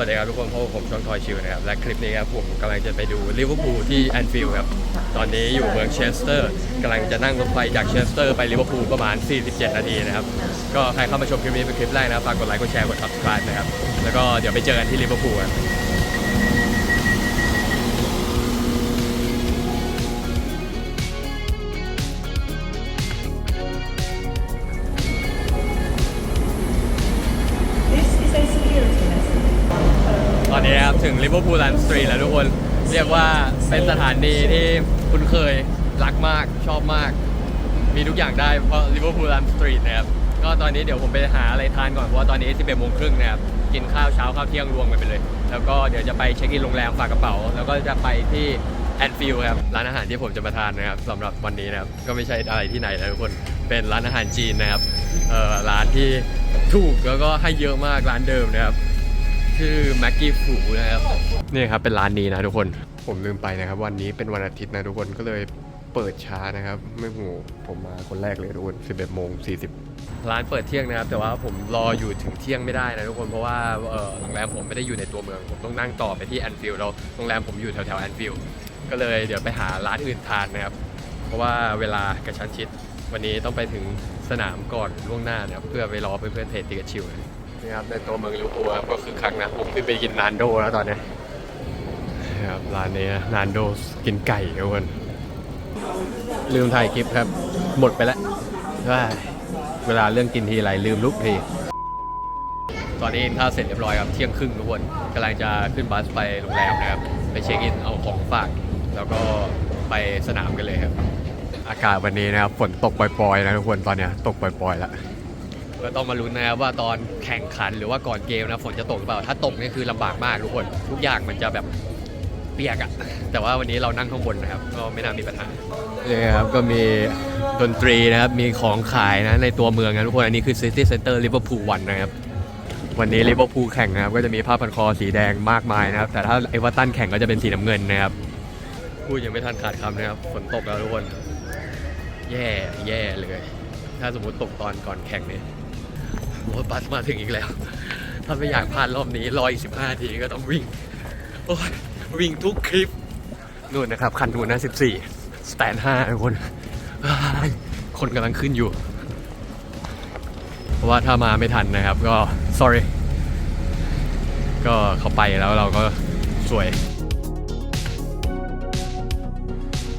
วัสดีครับทุกคนพบกับผมช่องทอยชิวนะครับ และคลิปนี้ครับผมกำลังจะไปดูลิเวอร์พูลที่แอนฟิลด์ครับ ตอนนี้อยู่เมืองเชสเตอร์กำลังจะนั่งรถไฟจากเชสเตอร์ไปลิเวอร์พูลประมาณ 47 นาทีนะครับ ก็ใครเข้ามาชมคลิปนี้เป็นคลิปแรกนะฝากกดไลค์กดแชร์กด subscribe นะครับ แล้วก็เดี๋ยวไปเจอกันที่ลิเวอร์พูลครับ ลิเวอร์พูลแลนด์สตรีทแล้วทุกคน เรียกว่าเป็นสถานีที่คุ้นเคยรักมากชอบมาก มีทุกอย่างได้เพราะลิเวอร์พูลแลนด์สตรีทนะครับ ก็ตอนนี้เดี๋ยวผมไปหาอะไรทานก่อน เพราะว่าตอนนี้11โมงครึ่งนะครับ กินข้าวเช้าข้าวเที่ยงรวมกันไปเลย แล้วก็เดี๋ยวจะไปเช็คอินโรงแรมฝากกระเป๋า แล้วก็จะไปที่แอนฟิลด์ครับร้านอาหารที่ผมจะมาทานนะครับสำหรับวันนี้นะครับก็ไม่ใช่อะไรที่ไหนนะทุกคนเป็นร้านอาหารจีนนะครับเอ่อร้านที่ถูกแล้วก็ให้เยอะมากร้านเดิมนะครับ ชื่อแม็กกี้ฟูนะครับนี่ครับเป็นร้านนี้นะทุกคนผมลืมไปนะครับ วันนี้เป็นวันอาทิตย์นะทุกคนก็เลยเปิดช้านะครับ ไม่หูผมมาคนแรกเลยทุกคน11โมง40 ร้านเปิดเที่ยงนะครับ แต่ว่าผมรออยู่ถึงเที่ยงไม่ได้นะทุกคนเพราะว่าเอ่อโรงแรมผมไม่ได้อยู่ในตัวเมือง ผมต้องนั่งต่อไปที่แอนฟิลด์แล้วโรงแรมผมอยู่แถวแถวแอนฟิลด์ก็เลยเดี๋ยวไปหาร้านอื่นทานนะครับ เพราะว่าเวลากระชั้นชิด วันนี้ต้องไปถึงสนามก่อนล่วงหน้านะครับเพื่อไปรอเพื่อนๆเทรดติกชิวนะ นี่ครับในตัวเมืองลิเวอร์พูลครับก็คือครั้งนะผมขึ้นไปกินนานโดแล้วตอนนี้ครับร้านนี้นานโดกินไก่ทุกคนลืมถ่ายคลิปครับ หมดไปแล้วว้ายเวลาเรื่องกินทีไรลืมลุกทีตอนนี้กินข้าวเสร็จเรียบร้อยครับเที่ยงครึ่งทุกคนกำลังจะขึ้นบัสไปโรงแรมนะครับ ไปเช็คอินเอาของฝาก แล้วก็ไปสนามกันเลยครับ อากาศวันนี้นะครับฝนตกปล่อยๆนะทุกคนตอนเนี้ยตกปล่อยๆแล้ว ก็ต้องมาลุ้นนะครับว่าตอนแข่งขันหรือว่าก่อนเกมนะฝนจะตกหรือเปล่า ถ้าตกนี่คือลำบากมากทุกคน ทุกอย่างมันจะแบบเปียกอะแต่ว่าวันนี้เรานั่งข้างบนนะครับก็ไม่น่ามีปัญหานี่ครับก็มีดนตรีนะครับมีของขายนะในตัวเมืองนะทุกคนอันนี้คือ City Center Liverpool วันนะครับวันนี้ลิเวอร์พูลแข่งนะครับก็จะมีผ้าพันคอสีแดงมากมายนะครับแต่ถ้าเอเวอร์ตันแข่งก็จะเป็นสีน้ำเงินนะครับพูดยังไม่ทันขาดคำนะครับฝนตกแล้วทุกคน แย่แย่เลย ถ้าสมมติตกตอนก่อนแข่งนี่ รถบัสมาถึงอีกแล้ว ถ้าไม่อยากพลาดรอบนี้รออีก15ทีก็ต้องวิ่ง โอ้ยวิ่งทุกคลิปนู่นนะครับคันนูนนะ14สแตน5ทุกคนอ้ายคนกำลังขึ้นอยู่ เพราะว่าถ้ามาไม่ทันนะครับก็ sorry ก็เขาไปแล้วเราก็สวย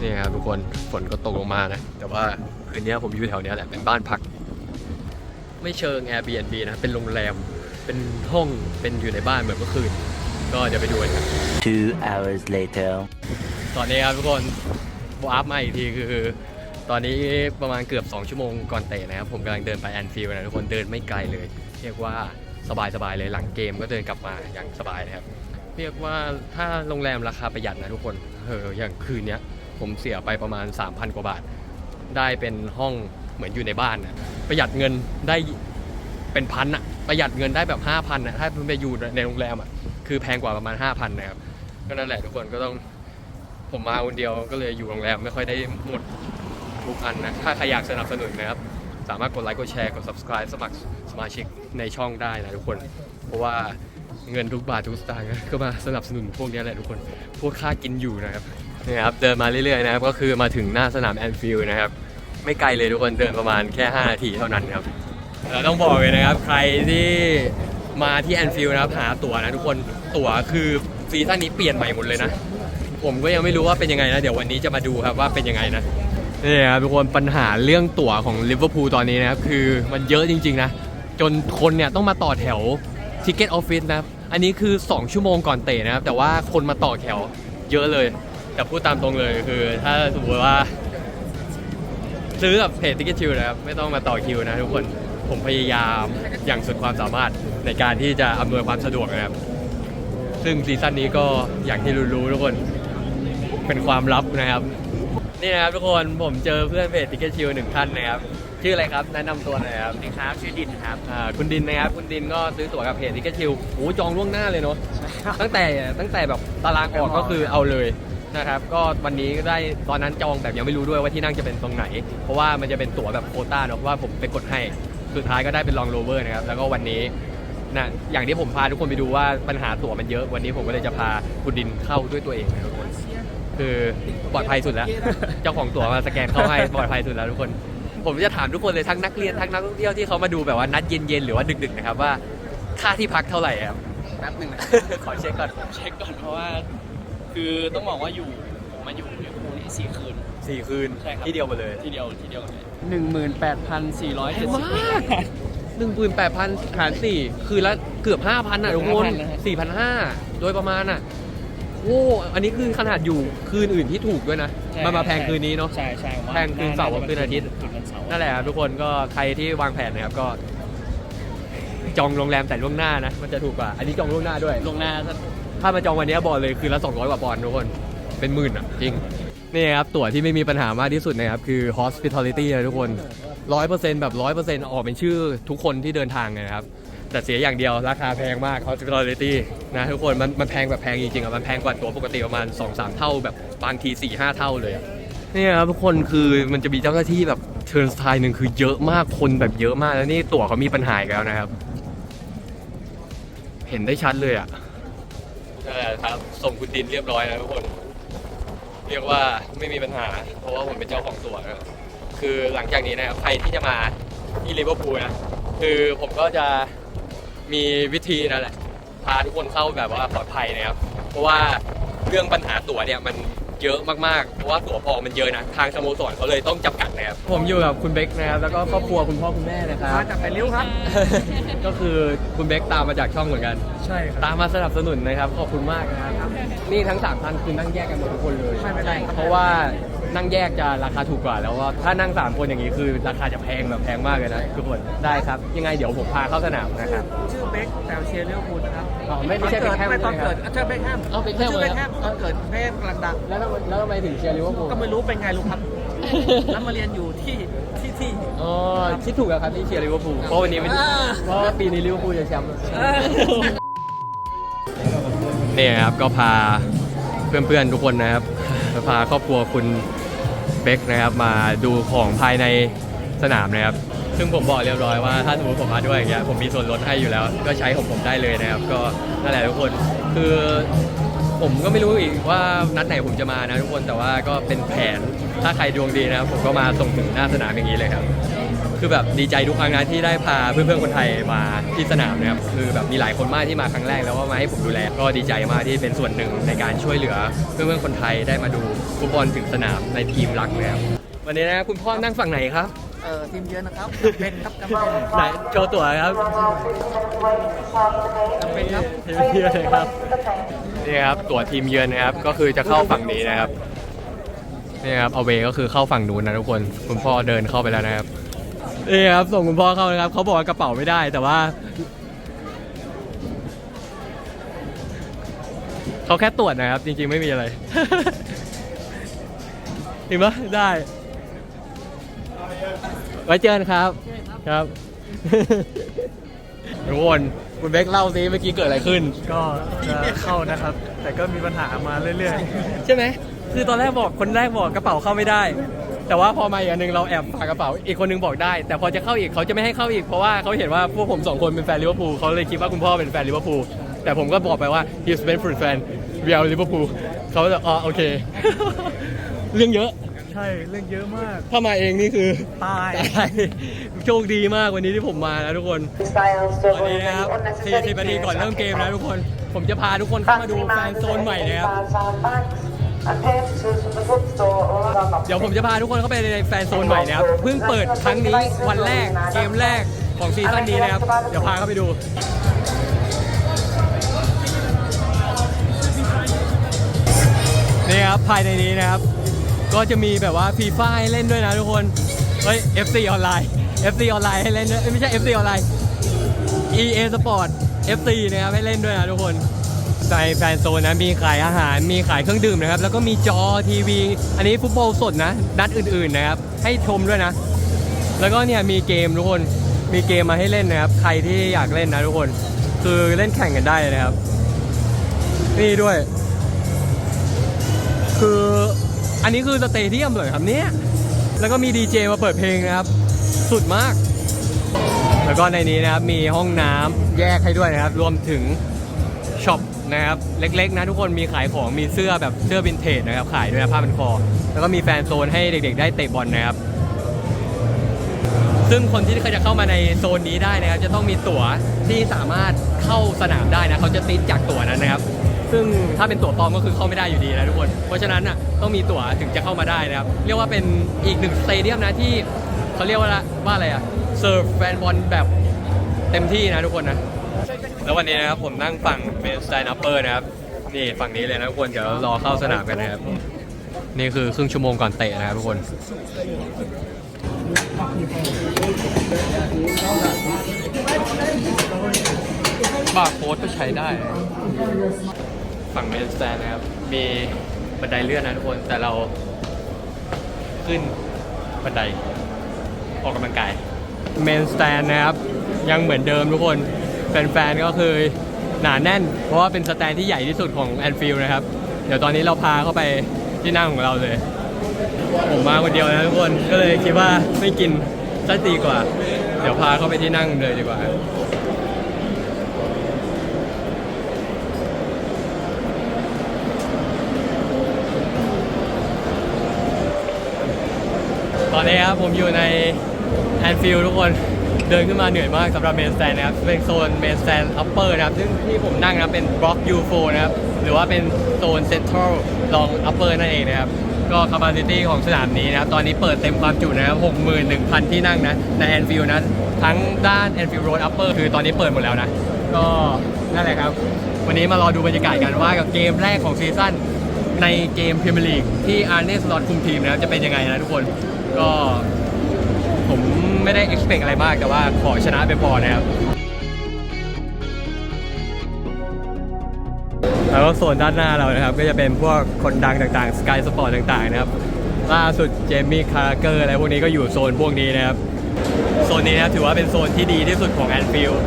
นี่ครับทุกคนฝนก็ตกลงมานะ แต่ว่าคืนนี้ผมอยู่แถวนี้แหละเป็นบ้านพัก ไม่เชิง Airbnb นะ เป็นโรงแรม เป็นห้อง เป็นอยู่ในบ้านเหมือนเมื่อคืน ก็เดี๋ยวไปดูกันครับ Two hours later. ตอนนี้ครับทุกคนวาร์ปมาอีกทีคือ ตอนนี้ประมาณเกือบ 2 ชั่วโมงก่อนเตะนะครับ ผมกำลังเดินไปแอนฟิลด์นะทุกคนเดินไม่ไกลเลย เรียกว่าสบายๆเลยหลังเกมก็เดินกลับมาอย่างสบายนะครับ เรียกว่าถ้าโรงแรมราคาประหยัดนะทุกคนเอออย่างคืนเนี้ยผมเสียไปประมาณ 3,000 กว่าบาท ได้เป็นห้อง เหมือนอยู่ในบ้านนะประหยัดเงินได้เป็นพันอะประหยัดเงินได้แบบ5,000อะถ้าไปอยู่ในโรงแรมอะคือแพงกว่าประมาณ5,000นะครับก็นั่นแหละทุกคนก็ต้องผมมาคนเดียวก็เลยอยู่โรงแรมไม่ค่อยได้หมดทุกอันนะถ้าใครอยากสนับสนุนนะครับ สามารถกดไลค์กดแชร์กด subscribe สมัครสมาชิกในช่องได้นะทุกคน เพราะว่าเงินทุกบาททุกสตางค์ก็มาสนับสนุนพวกนี้แหละทุกคน พวกค่ากินอยู่นะครับนี่ครับเดินมาเรื่อยๆนะครับก็คือมาถึงหน้าสนามแอนฟิลด์นะครับ ไม่ไกลเลยทุกคนเดินประมาณแค่ 5 นาทีเท่านั้นครับเราต้องบอกเลยนะครับ ใครที่มาที่แอนฟิลด์นะครับหาตั๋วนะทุกคนตั๋วคือซีซั่นนี้เปลี่ยนใหม่หมดเลยนะ ผมก็ยังไม่รู้ว่าเป็นยังไงนะ เดี๋ยววันนี้จะมาดูครับว่าเป็นยังไงนะนี่ครับทุกคนปัญหาเรื่องตั๋วของลิเวอร์พูลตอนนี้นะครับ คือมันเยอะจริง ๆ นะ จนคนเนี่ยต้องมาต่อแถวทิกเก็ตออฟฟิศนะครับ อันนี้คือ 2 ชั่วโมงก่อนเตะนะครับ แต่ว่าคนมาต่อแถวเยอะเลย แต่พูดตามตรงเลยคือ ถ้าสมมติว่า ซื้อกับเพจทิกเก็ตชิลนะครับ ไม่ต้องมาต่อคิวนะทุกคน ผมพยายามอย่างสุดความสามารถในการที่จะอำนวยความสะดวกนะครับ ซึ่งซีซั่นนี้ก็อย่างที่รู้ๆทุกคนเป็นความลับนะครับ นี่นะครับทุกคนผมเจอเพื่อนเพจติเกชิวหนึ่งท่านนะครับ ชื่ออะไรครับแนะนำตัวหน่อยครับนี่ครับชื่อดินครับ อ่าคุณดินนะครับ คุณดินก็ซื้อตั๋วกับเพจติเกชิวโอ้จองล่วงหน้าเลยเนาะตั้งแต่ตั้งแต่แบบตารางออกก็คือเอาเลย นะครับก็วันนี้ก็ได้ตอนนั้นจองแบบยังไม่รู้ด้วยว่าที่นั่งจะเป็นตรงไหน เพราะว่ามันจะเป็นตั๋วแบบโควต้าเนาะเพราะว่าผมไปกดให้สุดท้ายก็ได้เป็นลองโรเวอร์นะครับแล้วก็วันนี้นะอย่างที่ผมพาทุกคนไปดูว่าปัญหาตั๋วมันเยอะวันนี้ผมก็เลยจะพาคุณดินเข้าด้วยตัวเองนะทุกคนคือปลอดภัยสุดแล้ว เจ้าของตั๋วมาสแกนเข้าให้ปลอดภัยสุดแล้วทุกคน ผมจะถามทุกคนเลยทั้งนักเรียนทั้งนักท่องเที่ยวที่เขามาดูแบบว่านัดเย็นๆหรือว่าดึกๆนะครับว่าค่าที่พักเท่าไหร่ครับแป๊บหนึ่งนะขอเช็คก่อนเช็คก่อนเพราะว่า คือต้องบอกว่าอยู่ผมมาอยู่ลิเวอร์พูลนี่สี่คืน สี่คืนใช่ครับ ที่เดียวหมดเลย ที่เดียวที่เดียวเลยหนึ่งหมื่นแปดพันสี่ร้อยแพเจ็ดงสิบ มากหนึ่งหมื่นแปดพันหารสี่คือละเกือบห้าพันอะทุกคน5,000นะฮะ สี่พันห้าโดยประมาณอะโอ้อันนี้คือขนาดอยู่คืนอื่นที่ถูกด้วยนะ มันมาแพงคืนนี้เนาะ ใช่ใช่ผมว่าแพงคืนเสาร์กับคืนอาทิตย์ คืนวันเสาร์นั่นแหละครับทุกคนก็ใครที่วางแผนนะครับก็ จองโรงแรมแต่ล่วงหน้านะ มันจะถูกกว่า อันนี้จองล่วงหน้าด้วย ลวงหน้าถ้า ถ้ามาจองวันนี้บอกเลยคือละ200กว่าปอนด์ทุกคน เป็นหมื่นอะ จริง นี่ครับ ตั๋วที่ไม่มีปัญหามากที่สุดนะครับ คือ hospitality นะทุกคน 100%แบบ 100%ออกเป็นชื่อทุกคนที่เดินทางเลยนะครับ แต่เสียอย่างเดียวราคาแพงมาก hospitality นะทุกคน มันมันแพงแบบแพงจริงๆอะ มันแพงกว่าตั๋วปกติประมาณ 2-3 เท่าแบบบางที 4-5 เท่าเลยอะนี่ครับทุกคนคือมันจะมีเจ้าหน้าที่แบบเทิร์นสไตล์หนึ่งคือเยอะมากคนแบบเยอะมากแล้วนี่ตั๋วเขามีปัญหาอีกแล้วนะครับ เห็นได้ชัดเลยอะ นั่นแหละครับ ส่งคุณดินเรียบร้อยแล้วทุกคน เรียกว่าไม่มีปัญหา เพราะว่าผมเป็นเจ้าของตั๋วนะครับคือหลังจากนี้นะครับใครที่จะมาที่ลิเวอร์พูลนะคือผมก็จะมีวิธีนั่นแหละพาทุกคนเข้าแบบว่าปลอดภัยนะครับ เพราะว่าเรื่องปัญหาตั๋วเนี่ยมัน เยอะมากๆ เพราะว่าตั๋วพอมันเยอะนะ ทางสโมสรเขาเลยต้องจำกัดนะครับ ผมอยู่กับคุณเบคนะครับ แล้วก็ครอบครัวคุณพ่อคุณแม่นะครับมาจากแปดริ้วครับ ก็คือคุณเบคตามมาจากช่องเหมือนกัน ใช่ครับ ตามมาสนับสนุนนะครับ ขอบคุณมากนะครับ นี่ทั้งสามท่านคือนั่งแยกกันหมดทุกคนเลยไม่เป็นไรครับ เพราะว่านั่งแยกจะราคาถูกกว่า แล้วว่าถ้านั่งสามคนอย่างนี้คือราคาจะแพงแบบแพงมากเลยนะทุกคน ได้ครับ ยังไงเดี๋ยวผมพาเข้าสนามนะครับ ชื่อเบคแต่เชียร์ลิเวอร์พูลนะครับ อ๋อไม่ไม่ใช่เบคแฮมไม่ตอนเกิดใช่ไหมครับเชื่อเบคแฮมเอาเบคแฮมชื่อเหรเบอคแฮมตอนเกิดเบคกำลังดังแล้วทำไมแล้วทำไมถึงเชียร์ลิเวอร์พูลก็ไม่รู้เป็นไงรู้ครับแล้วมาเรียนอยู่ที่ที่ที่อ๋อคิดถูกแล้วครับที่เชียร์ลิเวอร์พูลเพราะวันนี้เป็นอ่าเพราะว่าปีนี้ลิเวอร์พูลจะแชมป์นี่ครับก็พาเพื่อนๆทุกคนนะครับ พาครอบครัวคุณเบคนะครับมาดูของภายในสนามนะครับ ซึ่งผมบอกเรียบร้อยว่าถ้าสมมติผมมาด้วยอย่างเงี้ยผมมีส่วนลดให้อยู่แล้ว ก็ใช้ของผมได้เลยนะครับ ก็นั่นแหละทุกคนคือผมก็ไม่รู้อีกว่านัดไหนผมจะมานะทุกคนแต่ว่าก็เป็นแผนถ้าใครดวงดีนะครับผมก็มาส่งถึงหน้าสนามอย่างนี้เลยครับ คือแบบดีใจทุกครั้งนะที่ได้พาเพื่อนๆคนไทยมาที่สนามนะครับคือแบบมีหลายคนมากที่มาครั้งแรกแล้วว่ามาให้ผมดูแล ก็ดีใจมากที่เป็นส่วนหนึ่งในการช่วยเหลือ เพื่อนๆคนไทยได้มาดูฟุตบอลถึงสนามในทีมรักนะครับวันนี้นะคุณพ่อนั่งฝั่งไหนครับ เอ่อทีมเยือนนะครับเป็นครับจำเป็นไหนโชว์ตั๋วครับจำเป็นครับทีมเยือนนะครับนี่ครับตั๋วทีมเยือนนะครับ ก็คือจะเข้าฝั่งนี้นะครับนี่ครับเอาเวก็คือเข้าฝั่งนู้นนะทุกคน คุณพ่อเดินเข้าไปแล้วนะครับนี่ครับส่งคุณพ่อเข้านะครับเขาบอกว่ากระเป๋าไม่ได้แต่ว่าเขาแค่ตรวจนะครับ จริงๆไม่มีอะไรเห็นปะได้ ไว้เจอกันครับ ครับทุกคนคุณเบคเล่าซิเมื่อกี้เกิดอะไรขึ้น ก็จะเข้านะครับ แต่ก็มีปัญหามาเรื่อยใช่ไหมคือตอนแรกบอกคนแรกบอกกระเป๋าเข้าไม่ได้ แต่ว่าพอมาอีกอันหนึงเราแอบฝากกระเป๋าอีกคนนึงบอกได้ แต่พอจะเข้าอีกเขาจะไม่ให้เข้าอีกเพราะว่าเขาเห็นว่าพวกผมสองคนเป็นแฟนลิเวอร์พูลเขาเลยคิดว่าคุณพ่อเป็นแฟนลิเวอร์พูลแต่ผมก็บอกไปว่า he's been for fan we are Liverpool เขาจะอ๋อโอเค เรื่องเยอะๆ ใช่เรื่องเยอะมาก ถ้ามาเองนี่คือตาย ตายโชคดีมากวันนี้ที่ผมมานะทุกคนวันนี้นะครับ40นาทีก่อนเริ่มเกมนะทุกคน ผมจะพาทุกคนเข้ามาดูแฟนโซนใหม่นะครับเดี๋ยวผมจะพาทุกคนเข้าไปในแฟนโซนใหม่นะครับเพิ่งเปิดครั้งนี้วันแรกเกมแรกของซีซั่นนี้นะครับ เดี๋ยวพาเข้าไปดูนี่ครับภายในนี้นะครับ ก็จะมีแบบว่าฟีฟ่าให้เล่นด้วยนะทุกคนเฮ้ย FC ออนไลน์ FC ออนไลน์ให้เล่นด้วยเอ้ยไม่ใช่ FC ออนไลน์ EA Sport FC นะครับให้เล่นด้วยนะทุกคนในแฟนโซนนะมีขายอาหารมีขายเครื่องดื่มนะครับ แล้วก็มีจอทีวี อันนี้ฟุตบอลสดนะนัดอื่นๆนะครับ ให้ชมด้วยนะ แล้วก็เนี่ยมีเกมทุกคนมีเกมมาให้เล่นนะครับ ใครที่อยากเล่นนะทุกคน คือเล่นแข่งกันได้นะครับ นี่ด้วย คือ อันนี้คือสเตเดียมเลยครับเนี่ย แล้วก็มีดีเจมาเปิดเพลงนะครับ สุดมาก แล้วก็ในนี้นะครับมีห้องน้ำแยกให้ด้วยนะครับ รวมถึงช็อปนะครับเล็กๆนะทุกคนมีขายของมีเสื้อแบบเสื้อวินเทจนะครับขายด้วยนะผ้าพันคอ แล้วก็มีแฟนโซนให้เด็ก ๆ ได้เตะบอลนะครับ ซึ่งคนที่เคยจะเข้ามาในโซนนี้ได้นะครับ จะต้องมีตั๋วที่สามารถเข้าสนามได้นะเขาจะติดจากตั๋วนั้นนะครับ ซึ่งถ้าเป็นตั๋วปลอมก็คือเข้าไม่ได้อยู่ดีนะทุกคน เพราะฉะนั้นอะต้องมีตั๋วถึงจะเข้ามาได้นะครับ เรียกว่าเป็นอีกหนึ่งสเตเดียมนะที่เขาเรียกว่าละว่าอะไรอะเซิร์ฟแฟนบอลแบบเต็มที่นะทุกคนนะ แล้ววันนี้นะครับผมนั่งฝั่งเป็นสไตน์นัปเปอร์นะครับ นี่ฝั่งนี้เลยนะทุกคนเดี๋ยวรอเข้าสนามกันนะครับ นี่คือครึ่งชั่วโมงก่อนเตะนะครับทุกคนบาร์โค้ดก็ใช้ได้ ฝั่งเมนสแตนนะครับ มีบันไดเลื่อนนะทุกคน แต่เราขึ้นบันไดออกกำลังกายเมนสแตนนะครับ ยังเหมือนเดิมทุกคน แฟนๆ ก็คือหนาแน่น เพราะว่าเป็นสแตนที่ใหญ่ที่สุดของแอนฟิลนะครับ เดี๋ยวตอนนี้เราพาเข้าไปที่นั่งของเราเลย ผมมาคนเดียวนะทุกคน ก็เลยคิดว่าไม่กินซะดีกว่า เดี๋ยวพาเข้าไปที่นั่งเลยดีกว่า ตอนนี้ครับผมอยู่ในแอนฟิลทุกคนเดินขึ้นมาเหนื่อยมากสำหรับเมนสแตนนะครับ เป็นโซนเมนสแตนอัปเปอร์นะครับ ซึ่งที่ผมนั่งนะเป็นบล็อก U4 นะครับ หรือว่าเป็นโซนเซ็นทรัลลองอัปเปอร์นั่นเองนะครับ ก็ capacity ของสนามนี้นะครับ ตอนนี้เปิดเต็มความจุนะครับ 61,000 ที่นั่งนะ ในแอนฟิลนะ ทั้งด้านแอนฟิลโรดอัปเปอร์คือตอนนี้เปิดหมดแล้วนะ ก็นั่นแหละครับ วันนี้มารอดูบรรยากาศกันว่ากับเกมแรกของซีซั่นในเกมพรีเมียร์ลีกที่อาร์เนสลอตคุมทีมนะครับจะเป็นยังไงนะทุกคน ก็ผมไม่ได้ expect อะไรมากแต่ว่าขอชนะไปพอนะครับ แล้วก็โซนด้านหน้าเรานะครับ ก็จะเป็นพวกคนดังต่างๆ Sky Sport ต่างๆนะครับ ล่าสุดเจมี่คาร์เกอร์อะไรพวกนี้ก็อยู่โซนพวกนี้นะครับ โซนนี้นะครับถือว่าเป็นโซนที่ดีที่สุดของแอนฟิลด์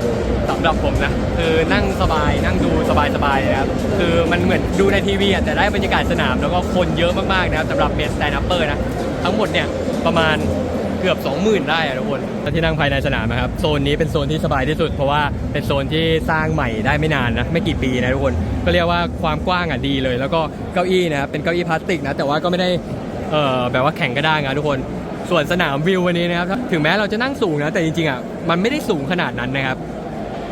สำหรับผมนะ คือนั่งสบายนั่งดูสบายๆนะครับ คือมันเหมือนดูในทีวีอะแต่ได้บรรยากาศสนามแล้วก็คนเยอะมากๆนะครับสำหรับเมสแตน d ัปเปอร์นะ ทั้งหมดเนี่ย ประมาณเกือบ 20,000 ได้อะทุกคนที่นั่งภายในสนามนะครับ โซนนี้เป็นโซนที่สบายที่สุด เพราะว่าเป็นโซนที่สร้างใหม่ได้ไม่นานนะ ไม่กี่ปีนะทุกคน ก็เรียกว่าความกว้างอะดีเลย แล้วก็เก้าอี้นะครับ เป็นเก้าอี้พลาสติกนะ แต่ว่าก็ไม่ได้ เอ่อ แบบว่าแข็งกระด้างนะทุกคน ส่วนสนามวิววันนี้นะครับ ถึงแม้เราจะนั่งสูงนะ แต่จริงๆอะ มันไม่ได้สูงขนาดนั้นนะครับ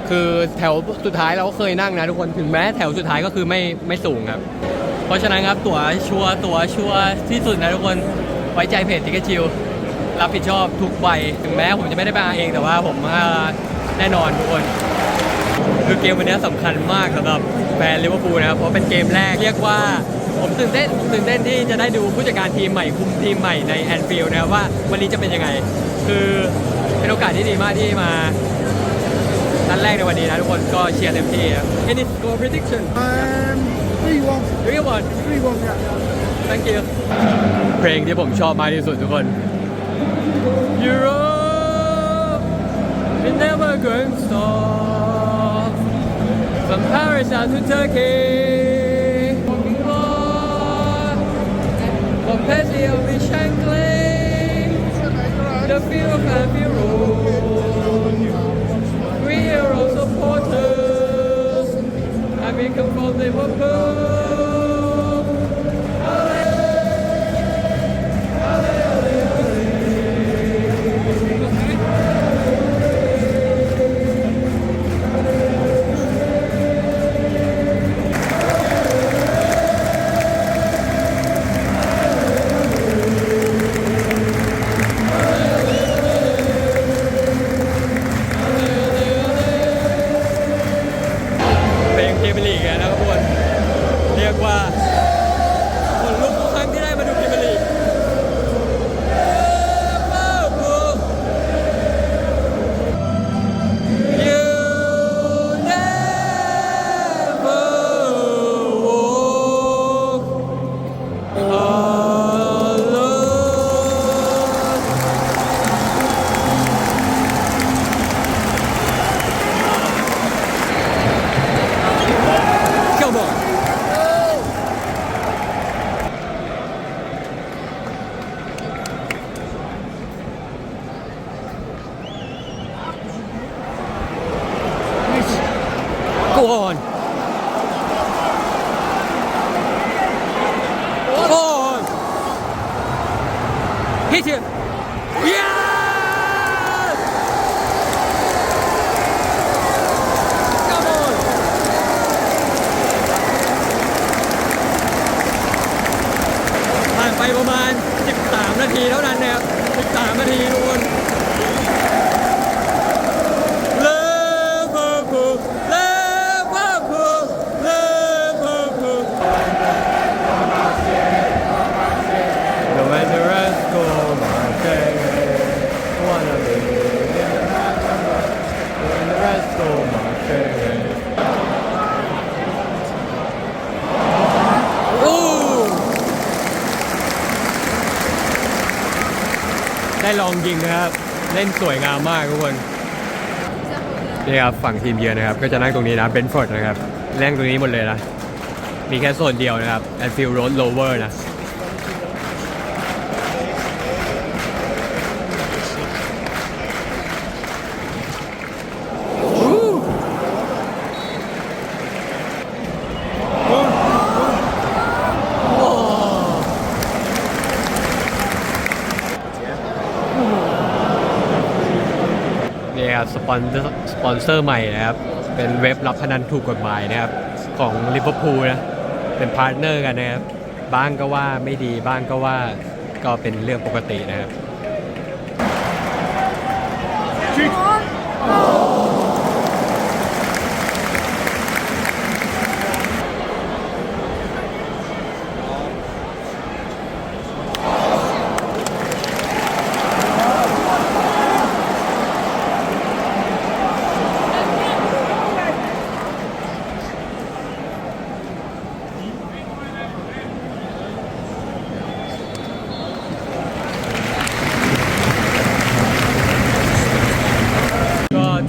คือแถวสุดท้ายเราก็เคยนั่งนะทุกคน ถึงแม้แถวสุดท้ายก็คือไม่ไม่สูงครับ เพราะฉะนั้นครับตั๋วชัวร์ตั๋วชัวร์ที่สุดนะทุกคน ไว้ใจเพจทิกเกชิลรับผิดชอบทุกใบถึงแม้ผมจะไม่ได้มาเองแต่ว่าผมว่าแน่นอนทุกคนคือเกมวันนี้สำคัญมากสำหรับแฟนลิเวอร์พูลนะครับเพราะเป็นเกมแรกเรียกว่าผมตื่นเต้นผมตื่นเต้นที่จะได้ดูผู้จัดการทีมใหม่คุมทีมใหม่ในแอนฟิลด์นะครับว่าวันนี้จะเป็นยังไง คือเป็นโอกาสที่ดีมากที่มานัดแรกในวันนี้นะทุกคนก็เชียร์เต็มที่ครับ Any score prediction Um, three one, 3 1 three one. Yeah. thank you เพลงที่ผมชอบมากที่สุดทุกคน Europe we never going to stop from Paris down to Turkey walking on from Pesio to hit him. yes come on ผ่านไปประมาณ 13 นาทีเท่านั้นนะครับ 13 นาทีทุกคน ได้ลองยิงนะครับ เล่นสวยงามมากทุกคน นี่ครับฝั่งทีมเยือนนะครับ ก็จะนั่งตรงนี้นะเบนฟอร์ดนะครับแล่งตรงนี้หมดเลยนะ มีแค่โซนเดียวนะครับแอนฟิลด์โรดโลเวอร์นะ อนสปอนเซอร์ใหม่นะครับ เป็นเว็บรับพนันถูกกฎหมายนะครับ ของลิเวอร์พูลนะ เป็นพาร์ทเนอร์กันนะครับ บ้างก็ว่าไม่ดีบ้างก็ว่าก็เป็นเรื่องปกตินะครับ Oh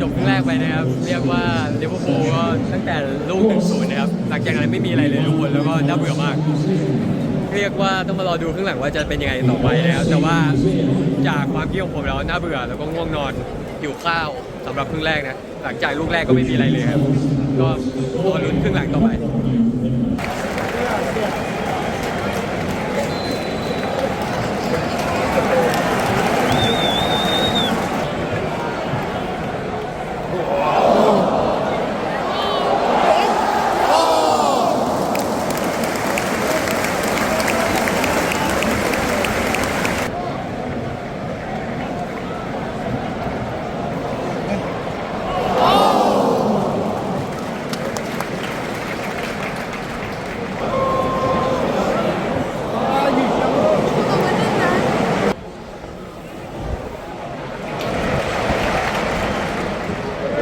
จบครึ่งแรกไปนะครับ เรียกว่าลิเวอร์พูลก็ตั้งแต่ลูกหนึ่งศูนย์นะครับ หลังจากนั้นไม่มีอะไรเลยทุกคนแล้วก็น่าเบื่อมาก เรียกว่าต้ องมาดูครึ่งหลังว่าจะเป็นยังไงต่อไปนะครับแต่ว่าจากความคิดของผมแล้วน่าเบื่อแล้วก็ง่วงนอนหิวข้าวสำหรับครึ่งแรกนะหลังจากลูกแรกก็ไม่มีอะไรเลยครับก็รอลุ้นครึ่งหลังต่อไป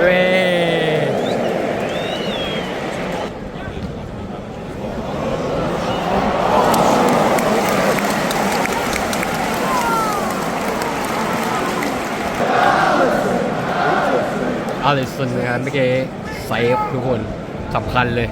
เว้ อาลิสันนะครับเมื่อกี้เซฟทุกคนสำคัญเลย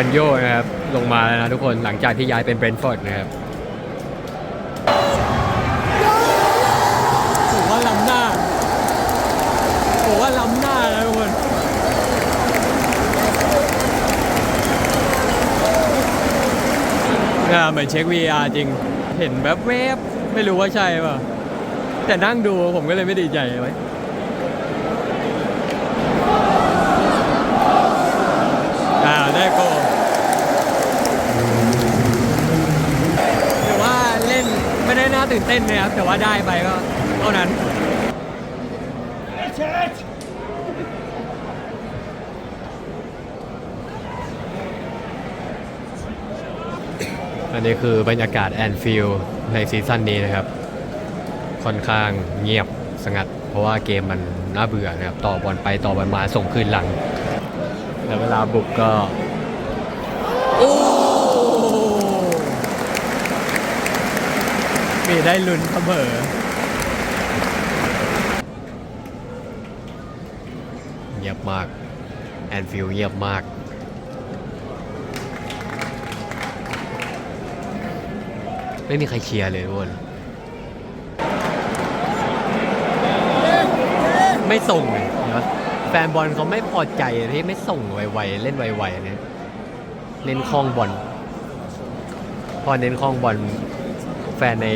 วันโยนะครับลงมาแล้วนะทุกคนหลังจากที่ย้ายเป็นเบรนท์ฟอร์ดนะครับผมว่าล้ำหน้าผมว่าล้ำหน้านะทุกคนอ่าเหมือนเช็ค VR จริง เห็นแบบแวบๆไม่รู้ว่าใช่ป่ะ แต่นั่งดูผมก็เลยไม่ดีใจไว้ยอ่าได้โกถือว่าเล่นไม่ได้ น่าตื่นเต้นนะครับแต่ว่าได้ไปก็เท่านั้นอันนี้คือบรรยากาศแอนฟิลในซีซั่นนี้นะครับ ค่อนข้างเงียบสงัด เพราะว่าเกมมันน่าเบื่อนะครับ ต่อบอลไปต่อบอลมาส่งคืนหลัง แล้วเวลาบุกก็ โอ้ มีได้ลุ้นเสมอเงียบมาก แอนฟิลเงียบมากไม่มีใครเชียร์เลยทุกคนไม่ส่งเลยนะแฟนบอลเขาไม่พอใจที่ไม่ส่งไวๆเล่นไวๆเนี่ยเน้นคล้องบอลพอเน้นคล้องบอล ฟนใน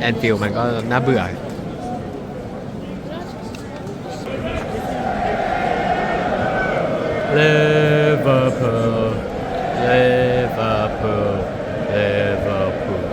แอนฟิลมันก็น่าเบื่อ เลเวอร์พูลเลเวอร์พูลเลเวอร์พูล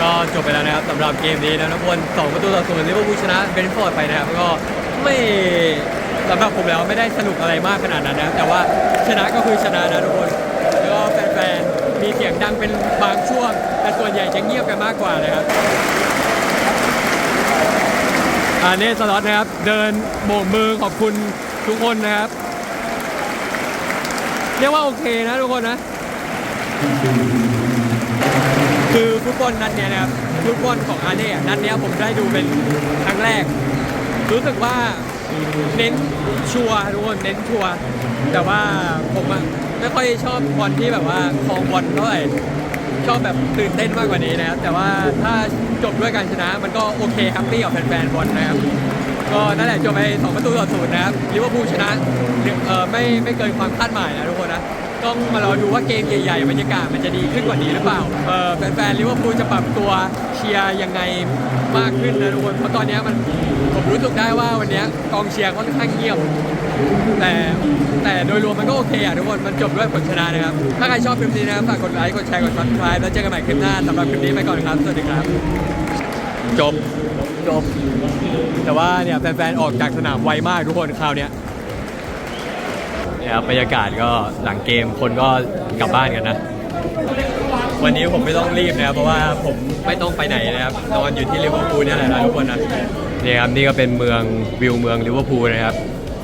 ก็จบไปแล้ว นี้นะทุกคนสองประตูต่อศูนย์ลิเวอร์พูลชนะเบนท์ฟอร์ดไปนะครับก็ไม่สำหรับผมแล้วไม่ได้สนุกอะไรมากขนาดนั้นนะแต่ว่าชนะก็คือชนะนะทุกคนแล้วก็แฟนๆมีเสียงดังเป็นบางช่วง แต่ส่วนใหญ่จะเงียบกันมากกว่านะครับอ่าเนสล็อตนะครับ เดินโบกมือขอบคุณทุกคนนะครับ เรียกว่าโอเคนะทุกคนนะ คือฟุตบอลนัดเนี้ยนะครับฟุตบอลของอาเน่นัดเนี้ยผมได้ดูเป็นครั้งแรก รู้สึกว่าเน้นชัวร์ทุกคนเน้นชัวร์แต่ว่าผมอะไม่ค่อยชอบบอลที่แบบว่าคลองบอลเท่าไหร่ชอบแบบตื่นเต้นมากกว่านี้นะครับแต่ว่าถ้าจบด้วยการชนะมันก็โอเคแฮปปี้กับแฟนๆบอลนะครับก็นั่นแหละจบไปสองประตูต่อศูนย์นะครับลิเวอร์พูลชนะเออไม่ไม่เกินความคาดหมายนะ ต้องมารอดูว่าเกมใหญ่ๆบรรยากาศมันจะดีขึ้นกว่านี้หรือเปล่าเออแฟนๆลิเวอร์พูลจะปรับตัวเชียร์ยังไงมากขึ้นนะทุกคนเพราะตอนนี้มันผมรู้สึกได้ว่าวันนี้กองเชียร์ค่อนข้างเงียบแต่แต่โดยรวมมันก็โอเคอะทุกคนมันจบด้วยผลชนะนะครับ ถ้าใครชอบคลิปนี้นะครับฝากกดไลค์กดแชร์กด subscribe แล้วเจอกันใหม่คลิปหน้าสำหรับคลิปนี้ไปก่อนครับ สวัสดีครับ จบจบ แต่ว่าเนี่ยแฟนๆออกจากสนามไวมากทุกคนคราวเนี้ย นี่ยครับบรรยากาศก็หลังเกมคนก็กลับบ้านกันนะ วันนี้ผมไม่ต้องรีบนะครับเพราะว่าผมไม่ต้องไปไหนนะครับนอนอยู่ที่ลิเวอร์พูลนี่แหละนะทุกคนนะนี่ครับนี่ก็เป็นเมืองวิวเมืองลิเวอร์พูลนะครับ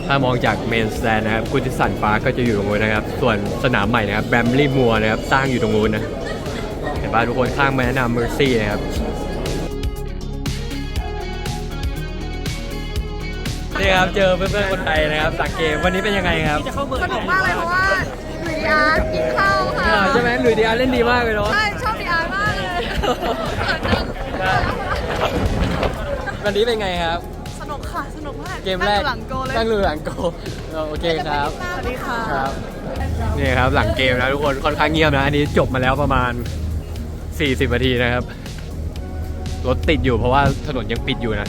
ถ้ามองจากเมนสแตนนะครับกุติสันปาร์ก็จะอยู่ตรงนู้นนะครับ ส่วนสนามใหม่นะครับแบมลี่มัวนะครับสร้างอยู่ตรงนู้นนะเห็นป่ะทุกคนข้างแม่น้ำเมอร์ซี่นะครับ นี่ครับ เจอเพื่อนๆคนไทยนะครับจากเกมวันนี้เป็นยังไงครับสนุกมากเลยเพราะว่าหลุยส์อาร์ตกินข้าวค่ะใช่ไหมหลุยส์ดีอาร์เล่นดีมากเลยเนาะ ใช่ ชอบดีอาร์ตมากเลยวันนี้เป็นไงครับ สนุกค่ะ สนุกมากเกมแรกนั่งอยู่หลังโกเลยตั้งอยู่หลังโกเออโอเคครับ สวัสดีค่ะ ครับนี่ครับหลังเกมนะทุกคนค่อนข้างเงียบนะ อันนี้จบมาแล้วประมาณ 40นาทีนะครับ รถติดอยู่เพราะว่าถนนยังปิดอยู่นะ